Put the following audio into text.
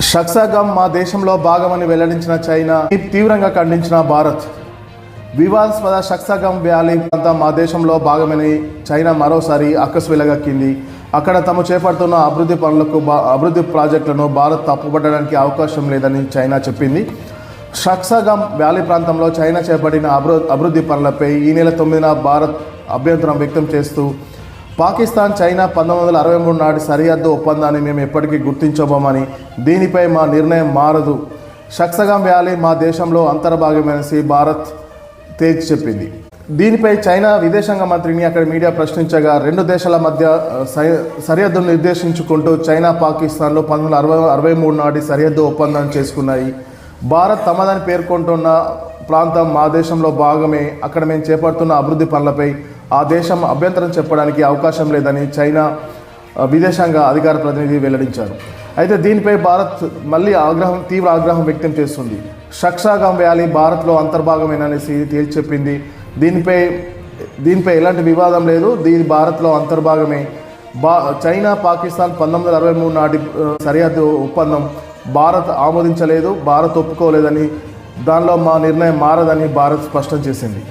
షక్సాగం మా దేశంలో భాగమని వెల్లడించిన చైనా తీవ్రంగా ఖండించిన భారత్. వివాదాస్పద షక్సాగం వ్యాలీ ప్రాంతం మా దేశంలో భాగమని చైనా మరోసారి అక్కసు వెలగక్కింది అక్కడ తాము చేపడుతున్న అభివృద్ధి పనులకు అభివృద్ధి ప్రాజెక్టులను భారత్ తప్పుపట్టడానికి అవకాశం లేదని చైనా చెప్పింది. షక్సాగం వ్యాలీ ప్రాంతంలో చైనా చేపట్టిన అభివృద్ధి పనులపై ఈ నెల తొమ్మిదిన భారత్ అభ్యంతరం వ్యక్తం చేస్తూ పాకిస్తాన్ చైనా పంతొమ్మిది వందల అరవై మూడు నాటి సరిహద్దు ఒప్పందాన్ని మేము ఎప్పటికీ గుర్తించబోమని దీనిపై మా నిర్ణయం మారదు. షక్సగం వ్యాలీ మా దేశంలో అంతర్భాగమనేసి భారత్ తేజ్ చెప్పింది. దీనిపై చైనా విదేశాంగ మంత్రిని అక్కడ మీడియా ప్రశ్నించగా రెండు దేశాల మధ్య సరిహద్దును నిర్దేశించుకుంటూ చైనా పాకిస్తాన్లో పంతొమ్మిది వందల అరవై అరవై మూడు నాటి సరిహద్దు ఒప్పందం చేసుకున్నాయి. భారత్ తమదని పేర్కొంటున్న ప్రాంతం మా దేశంలో భాగమే. అక్కడ మేము చేపడుతున్న అభివృద్ధి పనులపై ఆ దేశం అభ్యంతరం చెప్పడానికి అవకాశం లేదని చైనా విదేశాంగ అధికార ప్రతినిధి వెల్లడించారు. అయితే దీనిపై భారత్ మళ్ళీ ఆగ్రహం తీవ్ర ఆగ్రహం వ్యక్తం చేస్తుంది. షక్షాగాం వ్యాలీ భారత్లో అంతర్భాగమేననేసి తేల్చి చెప్పింది. దీనిపై దీనిపై ఎలాంటి వివాదం లేదు. దీని భారత్లో అంతర్భాగమే. బా చైనా పాకిస్తాన్ పంతొమ్మిది వందల అరవై మూడు నాటి సరిహద్దు ఒప్పందం భారత్ ఆమోదించలేదు భారత్ ఒప్పుకోలేదని దానిలో మా నిర్ణయం మారదని భారత్ స్పష్టం చేసింది.